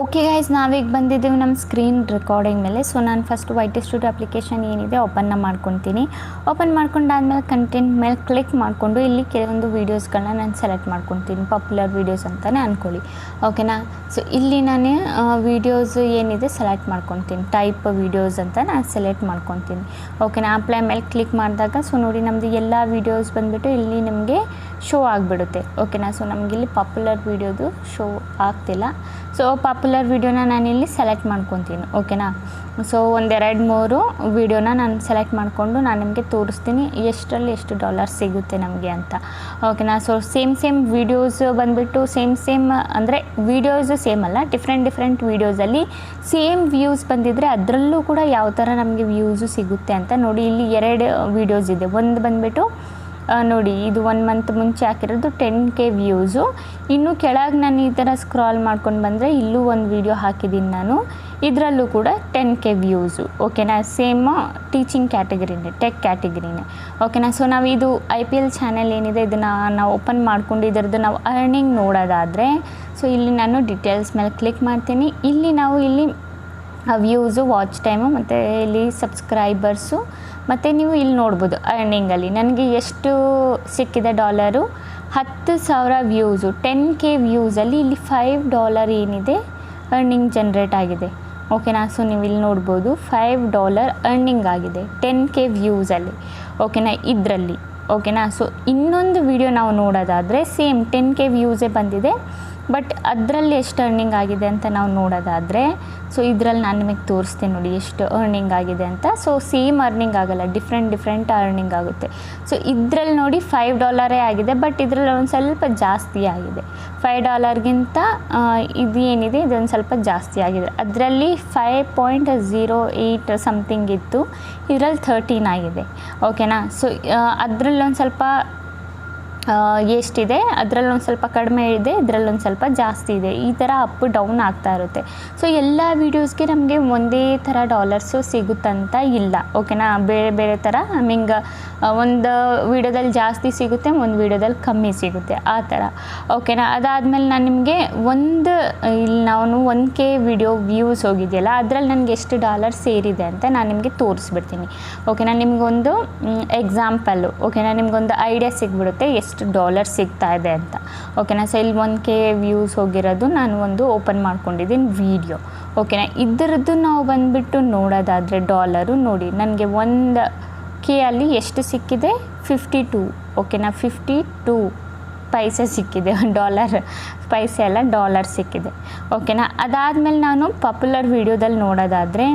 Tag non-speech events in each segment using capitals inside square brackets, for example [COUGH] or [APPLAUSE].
Okay guys ನಾವೀಗ ಬಂದಿದ್ದೀವಿ ನಮ್ಮ ಸ್ಕ್ರೀನ್ ರೆಕಾರ್ಡಿಂಗ್ ಮೇಲೆ. ಸೊ ನಾನು ಫಸ್ಟ್ ವೈಟ್ ಸ್ಟುಡಿಯೋ ಅಪ್ಲಿಕೇಶನ್ ಏನಿದೆ ಓಪನ್ನ ಮಾಡ್ಕೊತೀನಿ. ಓಪನ್ ಮಾಡ್ಕೊಂಡಾದ್ಮೇಲೆ ಕಂಟೆಂಟ್ ಮೇಲೆ ಕ್ಲಿಕ್ ಮಾಡಿಕೊಂಡು ಇಲ್ಲಿ ಕೆಲವೊಂದು ವೀಡಿಯೋಸ್ಗಳನ್ನ ನಾನು ಸೆಲೆಕ್ಟ್ ಮಾಡ್ಕೊತೀನಿ. ಪಾಪ್ಯುಲರ್ ವೀಡಿಯೋಸ್ ಅಂತಲೇ ಅಂದ್ಕೊಳ್ಳಿ ಓಕೆನಾ ಸೊ ಇಲ್ಲಿ ನಾನು ವೀಡಿಯೋಸ್ ಏನಿದೆ ಸೆಲೆಕ್ಟ್ ಮಾಡ್ಕೊತೀನಿ. ಟೈಪ್ ವೀಡಿಯೋಸ್ ಅಂತ ನಾನು ಸೆಲೆಕ್ಟ್ ಮಾಡ್ಕೊತೀನಿ. ಓಕೆನಾ ಅಪ್ಲೈ ಮೇಲೆ ಕ್ಲಿಕ್ ಮಾಡಿದಾಗ ಸೊ ನೋಡಿ ನಮ್ಮದು ಎಲ್ಲ ವೀಡಿಯೋಸ್ ಬಂದುಬಿಟ್ಟು ಇಲ್ಲಿ ನಮಗೆ ಶೋ ಆಗಿಬಿಡುತ್ತೆ. ಓಕೆನಾ ಸೊ ನಮಗಿಲ್ಲಿ ಪಾಪ್ಯುಲರ್ ವೀಡಿಯೋದು ಶೋ ಆಗ್ತಿಲ್ಲ. ಸೊ ಪಾಪ್ಯುಲರ್ ವೀಡಿಯೋನ ನಾನಿಲ್ಲಿ ಸೆಲೆಕ್ಟ್ ಮಾಡ್ಕೊತೀನಿ. ಓಕೆನಾ ಸೊ ಒಂದೆರಡು ಮೂರು ವೀಡಿಯೋನ ನಾನು ಸೆಲೆಕ್ಟ್ ಮಾಡಿಕೊಂಡು ನಾನು ನಿಮಗೆ ತೋರಿಸ್ತೀನಿ ಎಷ್ಟರಲ್ಲಿ ಎಷ್ಟು ಡಾಲರ್ ಸಿಗುತ್ತೆ ನಮಗೆ ಅಂತ. ಓಕೆನಾ ಸೊ ಸೇಮ್ ಸೇಮ್ ವೀಡಿಯೋಸ್ ಬಂದುಬಿಟ್ಟು ಸೇಮ್ ಸೇಮ್ ಅಂದರೆ ವೀಡಿಯೋಸು ಸೇಮ್ ಅಲ್ಲ ಡಿಫ್ರೆಂಟ್ ಡಿಫ್ರೆಂಟ್ ವೀಡಿಯೋಸಲ್ಲಿ ಸೇಮ್ ವ್ಯೂಸ್ ಬಂದಿದ್ದರೆ ಅದರಲ್ಲೂ ಕೂಡ ಯಾವ ಥರ ನಮಗೆ ವ್ಯೂಸು ಸಿಗುತ್ತೆ ಅಂತ ನೋಡಿ, ಇಲ್ಲಿ ಎರಡು ವೀಡಿಯೋಸ್ ಇದೆ. ಒಂದು ಬಂದುಬಿಟ್ಟು ನೋಡಿ, ಇದು ಒನ್ ಮಂತ್ ಮುಂಚೆ ಹಾಕಿರೋದು ಟೆನ್ ಕೆ ವ್ಯೂಸು ಇನ್ನು ಕೆಳಗೆ ನಾನು ಈ ಥರ ಸ್ಕ್ರಾಲ್ ಮಾಡ್ಕೊಂಡು ಬಂದರೆ ಇಲ್ಲೂ ಒಂದು ವಿಡಿಯೋ ಹಾಕಿದ್ದೀನಿ ನಾನು. ಇದರಲ್ಲೂ ಕೂಡ ಟೆನ್ ಕೆ ವ್ಯೂಸು ಓಕೆನಾ ಸೇಮ್ ಟೀಚಿಂಗ್ ಕ್ಯಾಟಗರಿನೇ ಟೆಕ್ ಕ್ಯಾಟಗರಿನೇ ಓಕೆನಾ ಸೊ ನಾವು ಇದು ಐ ಪಿ ಎಲ್ ಚಾನೆಲ್ ಏನಿದೆ, ಇದನ್ನು ನಾವು ಓಪನ್ ಮಾಡ್ಕೊಂಡು ಇದರದ್ದು ನಾವು ಅರ್ನಿಂಗ್ ನೋಡೋದಾದರೆ ಸೊ ಇಲ್ಲಿ ನಾನು ಡೀಟೇಲ್ಸ್ ಮೇಲೆ ಕ್ಲಿಕ್ ಮಾಡ್ತೀನಿ. ಇಲ್ಲಿ ನಾವು ಇಲ್ಲಿ ವ್ಯೂಸು ವಾಚ್ ಟೈಮು ಮತ್ತು ಇಲ್ಲಿ ಸಬ್ಸ್ಕ್ರೈಬರ್ಸು ಮತ್ತು ನೀವು ಇಲ್ಲಿ ನೋಡ್ಬೋದು ಅರ್ನಿಂಗಲ್ಲಿ ನನಗೆ ಎಷ್ಟು ಸಿಕ್ಕಿದೆ ಡಾಲರು? ಹತ್ತು ಸಾವಿರ ವ್ಯೂಸು ಟೆನ್ ಕೆ ವ್ಯೂಸಲ್ಲಿ ಇಲ್ಲಿ ಫೈವ್ ಡಾಲರ್ ಏನಿದೆ ಅರ್ನಿಂಗ್ ಜನ್ರೇಟ್ ಆಗಿದೆ. ಓಕೆನಾ ಸೊ ನೀವು ಇಲ್ಲಿ ನೋಡ್ಬೋದು ಫೈವ್ ಡಾಲರ್ ಅರ್ನಿಂಗ್ ಆಗಿದೆ ಟೆನ್ ಕೆ ವ್ಯೂಸಲ್ಲಿ ಓಕೆನಾ ಇದರಲ್ಲಿ. ಓಕೆನಾ ಸೊ ಇನ್ನೊಂದು ವಿಡಿಯೋ ನಾವು ನೋಡೋದಾದರೆ ಸೇಮ್ ಟೆನ್ ಕೆ ವ್ಯೂಸೇ ಬಂದಿದೆ. ಬಟ್ ಅದರಲ್ಲಿ ಎಷ್ಟು ಅರ್ನಿಂಗ್ ಆಗಿದೆ ಅಂತ ನಾವು ನೋಡೋದಾದರೆ ಸೊ ಇದರಲ್ಲಿ ನಾನು ನಿಮಗೆ ತೋರಿಸ್ತೀನಿ ನೋಡಿ ಎಷ್ಟು ಅರ್ನಿಂಗ್ ಆಗಿದೆ ಅಂತ. ಸೊ ಸೇಮ್ ಅರ್ನಿಂಗ್ ಆಗೋಲ್ಲ ಡಿಫ್ರೆಂಟ್ ಡಿಫ್ರೆಂಟ್ ಅರ್ನಿಂಗ್ ಆಗುತ್ತೆ. ಸೊ ಇದರಲ್ಲಿ ನೋಡಿ ಫೈವ್ ಡಾಲರೇ ಆಗಿದೆ ಬಟ್ ಇದರಲ್ಲಿ ಒಂದು ಸ್ವಲ್ಪ ಜಾಸ್ತಿ ಆಗಿದೆ. ಫೈವ್ ಡಾಲರ್ಗಿಂತ ಇದು ಏನಿದೆ ಇದೊಂದು ಸ್ವಲ್ಪ ಜಾಸ್ತಿ ಆಗಿದೆ. ಅದರಲ್ಲಿ five point zero eight something ಇತ್ತು. ಇದರಲ್ಲಿ ಥರ್ಟೀನ್ ಆಗಿದೆ. ಓಕೆನಾ ಸೊ ಅದರಲ್ಲಿ ಒಂದು ಸ್ವಲ್ಪ ಎಷ್ಟಿದೆ? ಅದರಲ್ಲಿ ಒಂದು ಸ್ವಲ್ಪ ಕಡಿಮೆ ಇದೆ, ಇದರಲ್ಲೊಂದು ಸ್ವಲ್ಪ ಜಾಸ್ತಿ ಇದೆ. ಈ ಥರ ಅಪ್ ಡೌನ್ ಆಗ್ತಾ ಇರುತ್ತೆ. ಸೊ ಎಲ್ಲ ವೀಡಿಯೋಸ್ಗೆ ನಮಗೆ ಒಂದೇ ಥರ ಡಾಲರ್ಸು ಸಿಗುತ್ತಂತ ಇಲ್ಲ. ಓಕೆನಾ ಬೇರೆ ಬೇರೆ ಥರ ಮೀನ್ಗ ಒಂದು ವೀಡಿಯೋದಲ್ಲಿ ಜಾಸ್ತಿ ಸಿಗುತ್ತೆ, ಒಂದು ವೀಡಿಯೋದಲ್ಲಿ ಕಮ್ಮಿ ಸಿಗುತ್ತೆ. ಆ ಥರ ಓಕೆನಾ ಅದಾದಮೇಲೆ ನಾನು ನಿಮಗೆ ಒಂದು ಇಲ್ಲಿ ನಾನು ಒನ್ ಕೆ ವಿಡಿಯೋ ವ್ಯೂಸ್ ಹೋಗಿದೆಯಲ್ಲ ಅದರಲ್ಲಿ ನನಗೆ ಎಷ್ಟು ಡಾಲರ್ ಸೇರಿದೆ ಅಂತ ನಾನು ನಿಮಗೆ ತೋರಿಸ್ಬಿಡ್ತೀನಿ. ಓಕೆನಾ ನಿಮಗೊಂದು ಎಕ್ಸಾಂಪಲ್ಲು ಓಕೆನಾ ನಿಮಗೊಂದು ಐಡಿಯಾ ಸಿಗ್ಬಿಡುತ್ತೆ, ಎಷ್ಟು ಡಾಲರ್ ಸಿಗ್ತಾ ಇದೆ ಅಂತ. ಓಕೆನಾ ಸೊ ಇಲ್ಲಿ ಒನ್ ಕೆ ವ್ಯೂಸ್ ಹೋಗಿರೋದು ನಾನು ಒಂದು ಓಪನ್ ಮಾಡ್ಕೊಂಡಿದ್ದೀನಿ ವೀಡಿಯೋ ಓಕೆನಾ ಇದರದ್ದು ನಾವು ಬಂದುಬಿಟ್ಟು ನೋಡೋದಾದರೆ ಡಾಲರು ನೋಡಿ, ನನಗೆ ಒಂದು ಕೆ ಅಲ್ಲಿ ಎಷ್ಟು ಸಿಕ್ಕಿದೆ? ಫಿಫ್ಟಿ ಟೂ ಓಕೆನಾ ಫಿಫ್ಟಿ ಟೂ ಪೈಸೆ ಸಿಕ್ಕಿದೆ [LAUGHS] ಡಾಲರ್ ಪೈಸೆ ಎಲ್ಲ ಡಾಲರ್ ಸಿಕ್ಕಿದೆ. ಓಕೆನಾ ಅದಾದಮೇಲೆ ನಾನು ಪಾಪ್ಯುಲರ್ ವೀಡಿಯೋದಲ್ಲಿ ನೋಡೋದಾದರೆ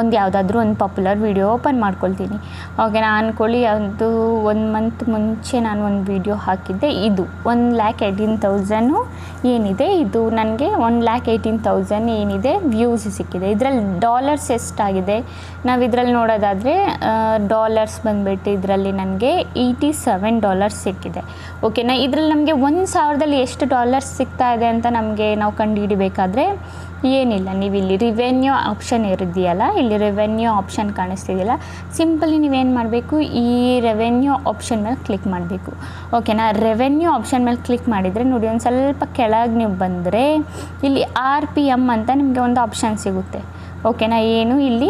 ಒಂದು ಯಾವುದಾದ್ರೂ ಒಂದು ಪಾಪ್ಯುಲರ್ ವೀಡಿಯೋ ಓಪನ್ ಮಾಡ್ಕೊಳ್ತೀನಿ. ಓಕೆನಾ ಅಂದ್ಕೊಳ್ಳಿ ಅದು ಒಂದು ಮಂತ್ ಮುಂಚೆ ನಾನು ಒಂದು ವೀಡಿಯೋ ಹಾಕಿದ್ದೆ ಇದು. ಒನ್ ಲ್ಯಾಕ್ ಏಯ್ಟೀನ್ ತೌಸನ್ನು ಏನಿದೆ ಇದು. ನನಗೆ ಒನ್ ಲ್ಯಾಕ್ ಏಯ್ಟೀನ್ ತೌಸಂಡ್ ಏನಿದೆ ವ್ಯೂಸ್ ಸಿಕ್ಕಿದೆ. ಇದರಲ್ಲಿ ಡಾಲರ್ಸ್ ಎಷ್ಟಾಗಿದೆ? ನಾವು ಇದರಲ್ಲಿ ನೋಡೋದಾದರೆ ಡಾಲರ್ಸ್ ಬಂದುಬಿಟ್ಟು ಇದರಲ್ಲಿ ನನಗೆ ಏಯ್ಟಿ ಸೆವೆನ್ ಡಾಲರ್ಸ್ ಸಿಕ್ಕಿದೆ ಓಕೆನಾ ಇದರಲ್ಲಿ ನಮಗೆ ಒಂದು ಸಾವಿರದಲ್ಲಿ ಎಷ್ಟು ಡಾಲರ್ಸ್ ಸಿಗ್ತಾ ಇದೆ ಅಂತ ನಮಗೆ ನಾವು ಕಂಡುಹಿಡಿಬೇಕಾದ್ರೆ ಏನಿಲ್ಲ ನೀವು ಇಲ್ಲಿ ರಿವೆನ್ಯೂ ಆಪ್ಷನ್ ಇರಿದೆಯಲ್ಲ, ಇಲ್ಲಿ ರೆವೆನ್ಯೂ ಆಪ್ಷನ್ ಕಾಣಿಸ್ತಿದೆಯಲ್ಲ ಸಿಂಪಲಿ ನೀವೇನು ಮಾಡಬೇಕು, ಈ ರೆವೆನ್ಯೂ ಆಪ್ಷನ್ ಮೇಲೆ ಕ್ಲಿಕ್ ಮಾಡಬೇಕು. ಓಕೆನಾ ರೆವೆನ್ಯೂ ಆಪ್ಷನ್ ಮೇಲೆ ಕ್ಲಿಕ್ ಮಾಡಿದರೆ ನೋಡಿ, ಒಂದು ಸ್ವಲ್ಪ ಕೆಳಗೆ ನೀವು ಬಂದರೆ, ಇಲ್ಲಿ ಆರ್ ಪಿ ಎಂ ಅಂತ ನಿಮಗೆ ಒಂದು ಆಪ್ಷನ್ ಸಿಗುತ್ತೆ. ಓಕೆನಾ ಏನು? ಇಲ್ಲಿ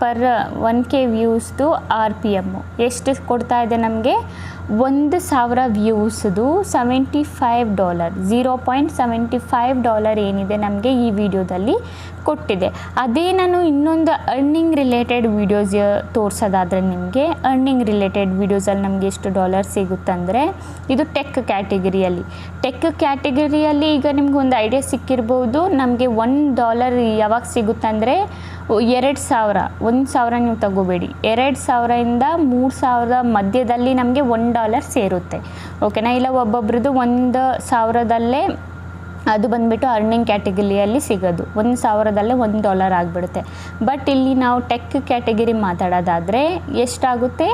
ಪರ್ ಒನ್ ಕೆ ವ್ಯೂಸ್ದು ಆರ್ ಪಿ ಎಮ್ಮು ಎಷ್ಟು ಕೊಡ್ತಾ ಇದೆ ನಮಗೆ? ಒಂದು ಸಾವಿರ ವ್ಯೂಸ್ದು seventy five dollar zero point seventy five dollar ಏನಿದೆ ನಮಗೆ ಈ ವಿಡಿಯೋದಲ್ಲಿ ಕೊಟ್ಟಿದೆ. ಅದೇ ನಾನು ಇನ್ನೊಂದು ಅರ್ನಿಂಗ್ ರಿಲೇಟೆಡ್ ವೀಡಿಯೋಸ್ ತೋರಿಸೋದಾದರೆ ನಿಮಗೆ ಅರ್ನಿಂಗ್ ರಿಲೇಟೆಡ್ ವೀಡಿಯೋಸಲ್ಲಿ ನಮಗೆ ಎಷ್ಟು ಡಾಲರ್ ಸಿಗುತ್ತಂದರೆ ಇದು ಟೆಕ್ ಕ್ಯಾಟಗರಿಯಲ್ಲಿ ಟೆಕ್ ಕ್ಯಾಟಗರಿಯಲ್ಲಿ ಈಗ ನಿಮ್ಗೆ ಒಂದು ಐಡಿಯಾ ಸಿಕ್ಕಿರ್ಬೋದು, ನಮಗೆ ಒನ್ ಡಾಲರ್ ಯಾವಾಗ ಸಿಗುತ್ತಂದರೆ ಎರಡು ಸಾವಿರ, ಒಂದು ಸಾವಿರ ನೀವು ತಗೋಬೇಡಿ. ಎರಡು ಸಾವಿರದಿಂದ ಮೂರು ಸಾವಿರದ ಮಧ್ಯದಲ್ಲಿ ನಮಗೆ ಒನ್ ಡಾಲರ್ ಸೇರುತ್ತೆ. ಓಕೆನಾ ಇಲ್ಲ, ಒಬ್ಬೊಬ್ರದ್ದು ಒಂದು ಸಾವಿರದಲ್ಲೇ ಅದು ಬಂದುಬಿಟ್ಟು ಅರ್ನಿಂಗ್ ಕ್ಯಾಟಗರಿಯಲ್ಲಿ ಸಿಗೋದು. ಒಂದು ಸಾವಿರದಲ್ಲೇ ಒಂದು ಡಾಲರ್ ಆಗಿಬಿಡುತ್ತೆ. ಬಟ್ ಇಲ್ಲಿ ನಾವು ಟೆಕ್ ಕ್ಯಾಟಗರಿ ಮಾತಾಡೋದಾದರೆ ಎಷ್ಟಾಗುತ್ತೆ?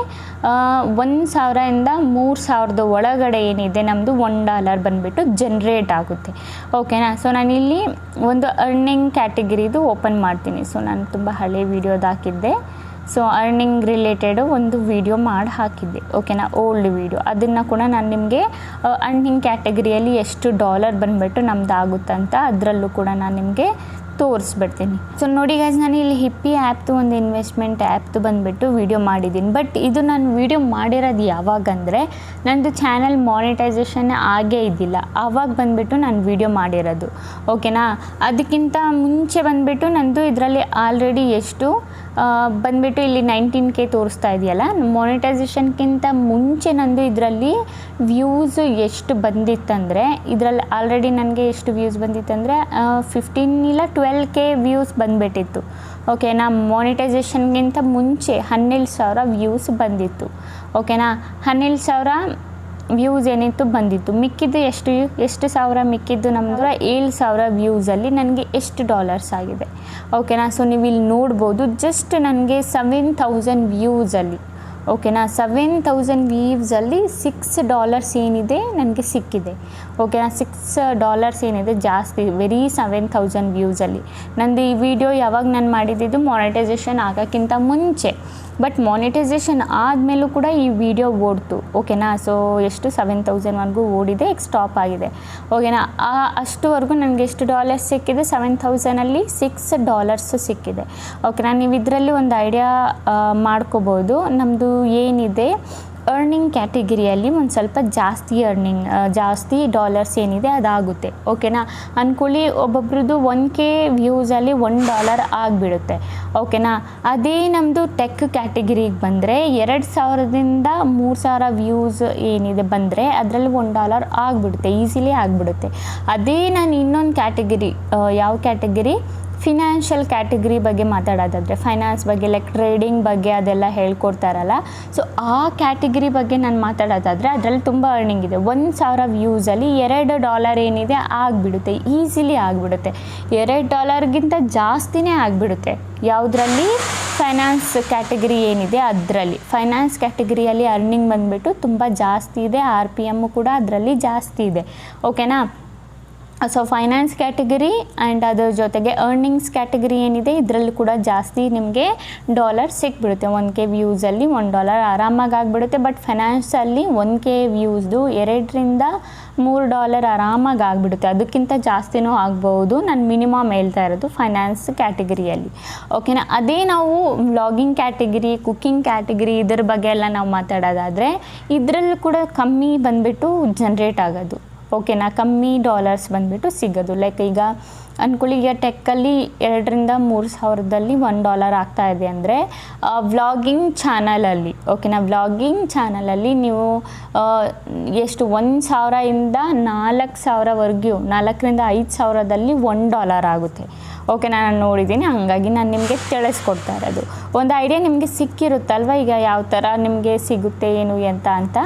ಒಂದು ಸಾವಿರದಿಂದ ಮೂರು ಸಾವಿರದ ಒಳಗಡೆ ಏನಿದೆ ನಮ್ಮದು ಒನ್ ಡಾಲರ್ ಬಂದುಬಿಟ್ಟು ಜನ್ರೇಟ್ ಆಗುತ್ತೆ. ಓಕೆನಾ ಸೊ ನಾನಿಲ್ಲಿ ಒಂದು ಅರ್ನಿಂಗ್ ಕ್ಯಾಟಗರಿದು ಓಪನ್ ಮಾಡ್ತೀನಿ. ಸೊ ನಾನು ತುಂಬ ಹಳೆ ವೀಡಿಯೋದು ಹಾಕಿದ್ದೆ. ಸೊ ಅರ್ನಿಂಗ್ ರಿಲೇಟೆಡ್ ಒಂದು ವಿಡಿಯೋ ಮಾಡಿ ಹಾಕಿದ್ದೆ. ಓಕೆನಾ ಓಲ್ಡ್ ವಿಡಿಯೋ ಅದನ್ನು ಕೂಡ ನಾನು ನಿಮಗೆ ಅರ್ನಿಂಗ್ ಕ್ಯಾಟಗರಿಯಲ್ಲಿ ಎಷ್ಟು ಡಾಲರ್ ಬಂದುಬಿಟ್ಟು ನಮ್ದು ಆಗುತ್ತಂತ ಅದರಲ್ಲೂ ಕೂಡ ನಾನು ನಿಮಗೆ ತೋರಿಸ್ಬಿಡ್ತೀನಿ. ಸೊ ನೋಡಿ ಗೈಸ್ ನಾನು ಇಲ್ಲಿ ಹಿಪ್ಪಿ ಆ್ಯಪ್ದು ಒಂದು ಇನ್ವೆಸ್ಟ್ಮೆಂಟ್ ಆ್ಯಪ್ದು ಬಂದುಬಿಟ್ಟು ವೀಡಿಯೋ ಮಾಡಿದ್ದೀನಿ. ಬಟ್ ಇದು ನಾನು ವೀಡಿಯೋ ಮಾಡಿರೋದು ಯಾವಾಗಂದರೆ ನನ್ನದು ಚಾನಲ್ ಮಾನಿಟೈಸೇಷನ್ ಆಗೇ ಇದ್ದಿಲ್ಲ. ಆವಾಗ ಬಂದುಬಿಟ್ಟು ನಾನು ವೀಡಿಯೋ ಮಾಡಿರೋದು. ಓಕೆನಾ ಅದಕ್ಕಿಂತ ಮುಂಚೆ ಬಂದುಬಿಟ್ಟು ನನ್ನದು ಇದರಲ್ಲಿ ಆಲ್ರೆಡಿ ಎಷ್ಟು ಬಂದುಬಿಟ್ಟು ಇಲ್ಲಿ ನೈನ್ಟೀನ್ ಕೆ ತೋರಿಸ್ತಾ ಇದೆಯಲ್ಲ ಮಾನಿಟೈಸೇಷನ್ಗಿಂತ ಮುಂಚೆ ನಂದು ಇದರಲ್ಲಿ ವ್ಯೂಸು ಎಷ್ಟು ಬಂದಿತ್ತಂದರೆ, ಇದರಲ್ಲಿ ಆಲ್ರೆಡಿ ನನಗೆ ಎಷ್ಟು ವ್ಯೂಸ್ ಬಂದಿತ್ತಂದರೆ ಫಿಫ್ಟೀನ್ ಇಲ್ಲ ಟ್ವೆಲ್ ಕೆ ವ್ಯೂಸ್ ಬಂದುಬಿಟ್ಟಿತ್ತು. ಓಕೆನಾ ಮಾನಿಟೈಸೇಷನ್ಗಿಂತ ಮುಂಚೆ ಹನ್ನೆರಡು ಸಾವಿರ ವ್ಯೂಸ್ ಬಂದಿತ್ತು. ಓಕೆನಾ ಹನ್ನೆರಡು ಸಾವಿರ ವ್ಯೂಸ್ ಏನಿತ್ತು ಬಂದಿತ್ತು. ಮಿಕ್ಕಿದ್ದು ಎಷ್ಟು ಎಷ್ಟು ಸಾವಿರ ಮಿಕ್ಕಿದ್ದು ನಮ್ದು ಏಳು ಸಾವಿರ ವ್ಯೂಸಲ್ಲಿ ನನಗೆ ಎಷ್ಟು ಡಾಲರ್ಸ್ ಆಗಿದೆ. ಓಕೆನಾ ಸೊ ನೀವು ಇಲ್ಲಿ ನೋಡ್ಬೋದು ಜಸ್ಟ್ ನನಗೆ ಸೆವೆನ್ ಥೌಸಂಡ್ ವ್ಯೂಸಲ್ಲಿ ಓಕೆನಾ ಸೆವೆನ್ ತೌಸಂಡ್ ವೀವ್ಸಲ್ಲಿ ಸಿಕ್ಸ್ ಡಾಲರ್ಸ್ ಏನಿದೆ ನನಗೆ ಸಿಕ್ಕಿದೆ. ಓಕೆನಾ ಸಿಕ್ಸ್ ಡಾಲರ್ಸ್ ಏನಿದೆ ಜಾಸ್ತಿ ವೆರಿ ಸೆವೆನ್ ತೌಸಂಡ್ ವ್ಯೂಸಲ್ಲಿ ನಂದು ಈ ವಿಡಿಯೋ ಯಾವಾಗ ನಾನು ಮಾಡಿದ್ದಿದ್ದು ಮಾನಿಟೈಸೇಷನ್ ಆಗೋಕ್ಕಿಂತ ಮುಂಚೆ. ಬಟ್ ಮಾನಿಟೈಸೇಷನ್ ಆದಮೇಲೂ ಕೂಡ ಈ ವಿಡಿಯೋ ಓಡ್ತು ಓಕೆನಾ ಸೊ ಎಷ್ಟು? ಸೆವೆನ್ ತೌಸಂಡ್ವರೆಗೂ ಓಡಿದೆ, ಈಗ ಸ್ಟಾಪ್ ಆಗಿದೆ. ಓಕೆನಾ ಆ, ಅಷ್ಟುವರೆಗೂ ನನಗೆ ಎಷ್ಟು ಡಾಲರ್ಸ್ ಸಿಕ್ಕಿದೆ? ಸೆವೆನ್ ತೌಸಂಡಲ್ಲಿ ಸಿಕ್ಸ್ ಡಾಲರ್ಸ್ ಸಿಕ್ಕಿದೆ. ಓಕೆನಾ ನೀವು ಇದರಲ್ಲಿ ಒಂದು ಐಡಿಯಾ ಮಾಡ್ಕೋಬೋದು. ನಮ್ಮದು ಏನಿದೆ? ಅರ್ನಿಂಗ್ ಕ್ಯಾಟಗಿರಿಯಲ್ಲಿ ಒಂದು ಸ್ವಲ್ಪ ಜಾಸ್ತಿ ಅರ್ನಿಂಗ್ ಜಾಸ್ತಿ ಡಾಲರ್ಸ್ ಏನಿದೆ, ಅದಾಗುತ್ತೆ. ಓಕೆನಾ ಅಂದ್ಕೊಳ್ಳಿ ಒಬ್ಬೊಬ್ರದ್ದು ಒನ್ ಕೆ ವ್ಯೂಸಲ್ಲಿ ಒನ್ ಡಾಲರ್ ಆಗಿಬಿಡುತ್ತೆ. ಓಕೆನಾ? ಅದೇ ನಮ್ಮದು ಟೆಕ್ ಕ್ಯಾಟಗಿರಿಗೆ ಬಂದರೆ ಎರಡು ಸಾವಿರದಿಂದ ಮೂರು ಸಾವಿರ ವ್ಯೂಸ್ ಏನಿದೆ ಬಂದರೆ ಅದರಲ್ಲಿ ಒನ್ ಡಾಲರ್ ಆಗಿಬಿಡುತ್ತೆ ಈಸಿಲಿ ಆಗಿಬಿಡುತ್ತೆ. ಅದೇ ನಾನು ಇನ್ನೊಂದು ಕ್ಯಾಟಗರಿ ಯಾವ ಕ್ಯಾಟಗಿರಿ ಫಿನಾನ್ಷಿಯಲ್ ಕ್ಯಾಟಗರಿ ಬಗ್ಗೆ ಮಾತಾಡೋದಾದರೆ ಫೈನಾನ್ಸ್ ಬಗ್ಗೆ ಲೈಕ್ ಟ್ರೇಡಿಂಗ್ ಬಗ್ಗೆ ಅದೆಲ್ಲ ಹೇಳ್ಕೊಡ್ತಾರಲ್ಲ. ಸೊ ಆ ಕ್ಯಾಟಗರಿ ಬಗ್ಗೆ ನಾನು ಮಾತಾಡೋದಾದರೆ, ಅದರಲ್ಲಿ ತುಂಬ ಅರ್ನಿಂಗ್ ಇದೆ. ಒಂದು ಸಾವಿರ ವ್ಯೂಸಲ್ಲಿ ಎರಡು ಡಾಲರ್ ಏನಿದೆ ಆಗಿಬಿಡುತ್ತೆ. ಈಸಿಲಿ ಆಗಿಬಿಡುತ್ತೆ. ಎರಡು ಡಾಲರ್ಗಿಂತ ಜಾಸ್ತಿನೇ ಆಗಿಬಿಡುತ್ತೆ. ಯಾವುದರಲ್ಲಿ? ಫೈನಾನ್ಸ್ ಕ್ಯಾಟಗರಿ ಏನಿದೆ ಅದರಲ್ಲಿ. ಫೈನಾನ್ಸ್ ಕ್ಯಾಟಗರಿಯಲ್ಲಿ ಅರ್ನಿಂಗ್ ಬಂದುಬಿಟ್ಟು ತುಂಬ ಜಾಸ್ತಿ ಇದೆ. ಆರ್ ಪಿ ಎಮ್ಮು ಕೂಡ ಅದರಲ್ಲಿ ಜಾಸ್ತಿ ಇದೆ. ಓಕೆನಾ ಸೊ ಫೈನಾನ್ಸ್ ಕ್ಯಾಟಗರಿ ಆ್ಯಂಡ್ ಅದರ ಜೊತೆಗೆ ಅರ್ನಿಂಗ್ಸ್ ಕ್ಯಾಟಗರಿ ಏನಿದೆ, ಇದರಲ್ಲಿ ಕೂಡ ಜಾಸ್ತಿ ನಿಮಗೆ ಡಾಲರ್ ಸಿಕ್ಬಿಡುತ್ತೆ. ಒನ್ ಕೆ ವ್ಯೂಸಲ್ಲಿ ಒನ್ ಡಾಲರ್ ಆರಾಮಾಗಿ ಆಗಿಬಿಡುತ್ತೆ. ಬಟ್ ಫೈನಾನ್ಸಲ್ಲಿ ಒನ್ ಕೆ ವ್ಯೂಸ್ದು ಎರಡರಿಂದ ಮೂರು ಡಾಲರ್ ಆರಾಮಾಗಿ ಆಗಿಬಿಡುತ್ತೆ. ಅದಕ್ಕಿಂತ ಜಾಸ್ತಿನೂ ಆಗ್ಬೋದು. ನಾನು ಮಿನಿಮಮ್ ಹೇಳ್ತಾ ಇರೋದು ಫೈನಾನ್ಸ್ ಕ್ಯಾಟಗರಿಯಲ್ಲಿ ಓಕೆನಾ ಅದೇ ನಾವು ವ್ಲಾಗಿಂಗ್ ಕ್ಯಾಟಗರಿ ಕುಕ್ಕಿಂಗ್ ಕ್ಯಾಟಗರಿ ಇದ್ರ ಬಗ್ಗೆ ಎಲ್ಲ ನಾವು ಮಾತಾಡೋದಾದರೆ ಇದರಲ್ಲೂ ಕೂಡ ಕಮ್ಮಿ ಬಂದುಬಿಟ್ಟು ಜನ್ರೇಟ್ ಆಗೋದು. ಓಕೆನಾ ಕಮ್ಮಿ ಡಾಲರ್ಸ್ ಬಂದುಬಿಟ್ಟು ಸಿಗೋದು. ಲೈಕ್ ಈಗ ಅಂದ್ಕೊಳ್ಳಿ ಈಗ ಟೆಕ್ಕಲ್ಲಿ ಎರಡರಿಂದ ಮೂರು ಸಾವಿರದಲ್ಲಿ ಒನ್ ಡಾಲರ್ ಆಗ್ತಾ ಇದೆ ಅಂದರೆ ವ್ಲಾಗಿಂಗ್ ಚಾನಲಲ್ಲಿ ಓಕೆನಾ ವ್ಲಾಗಿಂಗ್ ಚಾನಲಲ್ಲಿ ನೀವು ಎಷ್ಟು ಒಂದು ಸಾವಿರದಿಂದ ನಾಲ್ಕು ಸಾವಿರವರೆಗೂ ನಾಲ್ಕರಿಂದ ಐದು ಸಾವಿರದಲ್ಲಿ ಒನ್ ಡಾಲರ್ ಆಗುತ್ತೆ. ಓಕೆ ನಾನು ನೋಡಿದ್ದೀನಿ. ಹಾಗಾಗಿ ನಾನು ನಿಮಗೆ ತಿಳಿಸ್ಕೊಡ್ತಾ ಇರೋದು. ಒಂದು ಐಡಿಯಾ ನಿಮಗೆ ಸಿಕ್ಕಿರುತ್ತಲ್ವ? ಈಗ ಯಾವ ಥರ ನಿಮಗೆ ಸಿಗುತ್ತೆ, ಏನು ಅಂತ ಅಂತ.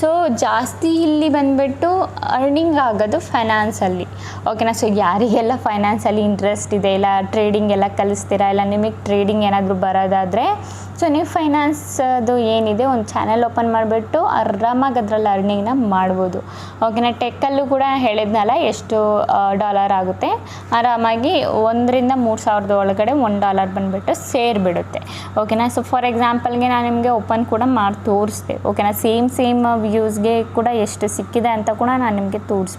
ಸೊ ಜಾಸ್ತಿ ಇಲ್ಲಿ ಬಂದುಬಿಟ್ಟು ಅರ್ನಿಂಗ್ ಆಗೋದು ಫೈನಾನ್ಸಲ್ಲಿ ಓಕೆನಾ ಸೊ ಯಾರಿಗೆಲ್ಲ ಫೈನಾನ್ಸಲ್ಲಿ ಇಂಟ್ರೆಸ್ಟ್ ಇದೆ, ಇಲ್ಲ ಟ್ರೇಡಿಂಗ್ ಎಲ್ಲ ಕಲಿಸ್ತೀರಾ, ಇಲ್ಲ ನಿಮಗೆ ಟ್ರೇಡಿಂಗ್ ಏನಾದರೂ ಬರೋದಾದರೆ ಸೊ ನೀವು ಫೈನಾನ್ಸದು ಏನಿದೆ, ಒಂದು ಚಾನೆಲ್ ಓಪನ್ ಮಾಡಿಬಿಟ್ಟು ಆರಾಮಾಗಿ ಅದರಲ್ಲಿ ಅರ್ನಿಂಗ್ನ ಮಾಡ್ಬೋದು. ಓಕೆನಾ ಟೆಕ್ಕಲ್ಲೂ ಕೂಡ ಹೇಳಿದ್ನಲ್ಲ, ಎಷ್ಟು ಡಾಲರ್ ಆಗುತ್ತೆ. ಆರಾಮಾಗಿ ಒಂದರಿಂದ ಮೂರು ಸಾವಿರದ ಒಳಗಡೆ ಒಂದು ಡಾಲರ್ ಬಂದುಬಿಟ್ಟು ಸೇರಿಬಿಡುತ್ತೆ. ಓಕೆನಾ ಸೊ ಫಾರ್ ಎಕ್ಸಾಂಪಲ್ಗೆ ನಾನು ನಿಮಗೆ ಓಪನ್ ಕೂಡ ಮಾಡಿ ತೋರಿಸ್ದೆ. ಓಕೆನಾ ಸೇಮ್ ಸೇಮ್ ವ್ಯೂಸ್ಗೆ ಕೂಡ ಎಷ್ಟು ಸಿಕ್ಕಿದೆ ಅಂತ ಕೂಡ ನಾನು ನಿಮಗೆ ತೋರಿಸ್ಬಿಟ್ಟು